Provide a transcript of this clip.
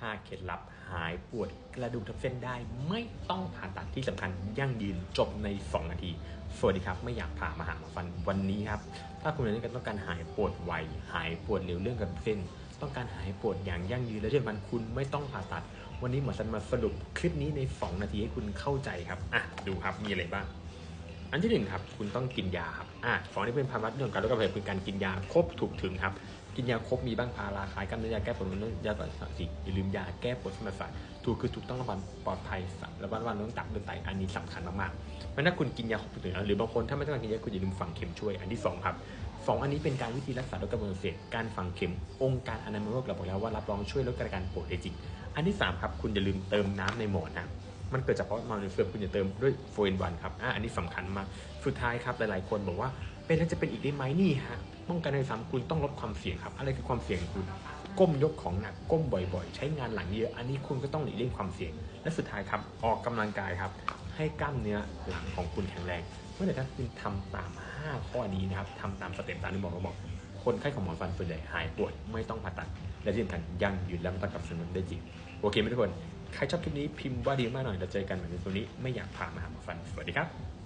5 เคล็ดลับหายปวดกระดูกทับเส้นได้ ไม่ต้องผ่าตัดที่สำคัญยั่งยืนจบใน 2 นาที สวัสดีครับ ไม่อยากผ่ามาหาหมอฟันวันนี้ครับ ถ้าคุณเป็ต้องการหายปวดไว หายปวดเร็วเรื่องกระดูกเส้น ต้องการหายปวดอย่างยั่งยืนและที่สำคัญคุณไม่ต้องผ่าตัด วันนี้หมอสันมาสรุปคลิปนี้ใน 2 นาทีให้คุณเข้าใจครับอะดูครับมีอะไรบ้าง อันที่หนึ่งครับคุณต้องกินยาครับอะสองนี่เป็นภาวะเรื่องการลดการเผยคือการกินยาครบถูกถึงครับ กินยาครบมีบ้างพาราคลายกล้ามเนื้อยาแก้ปวดเนื้อยาต่อสารสิอย่าลืมยาแก้ปวดสมองประสาทถูกคือถูกต้องระบาดปลอดภัยระบาดวันต้องตับด้วยไตอันนี้สำคัญมากๆเพราะถ้าคุณกินยาครบถูกถึงแล้วหรือบางคนถ้าไม่ต้องการกินยาคุณอย่าลืมฝังเข็มช่วย อันที่สองครับสองอันนี้เป็นการวิธีรักษาโรคกระดูกอักเสบการฝังเข็ม องค์การอนามัยโลกเราบอกแล้วว่ารับรองช่วยลดการปวดได้จริง อันที่สามครับคุณอย่าลืมเติมน้ำในหมอนนะ มันเกิดจากเพราะมาในเฟือคุณอย่าเติมด้วยโฟนวันครับอะอันนี้สำคัญมากสุดท้ายครับหลายๆ คนบอกว่าเป็นแล้วจะเป็นอีกได้ไหมนี่ฮะป้องกันในสามคุณต้องลดความเสี่ยงครับ อะไรคือความเสี่ยงคุณ ก้มยกของหนักก้มบ่อยๆ ใช้งานหลังเยอะอันนี้คุณก็ต้องหลีกเลี่ยงความเสี่ยง และสุดท้ายครับออกกำลังกายครับ ให้กล้ามเนื้อหลังของคุณแข็งแรงเมื่อไหร่ถ้าคุณทำตาม 5 ข้อนี้นะครับทำตามสเต็ปตามที่บอเราบอกคนไข้ของหมอฟันส่วนใหญ่หายปวดไม่ต้องผ่าตัด และที่สำคัญยังยืนแล้วไม่ต้องกับสนุนได้จริง โอเคไหมทุกคน ใครชอบคลิปนี้พิมพ์ว่าดีมากหน่อยเราเจอกันเหมือนในตัวนี้ไม่อยากผ่ามาหาฟันสวัสดีครับ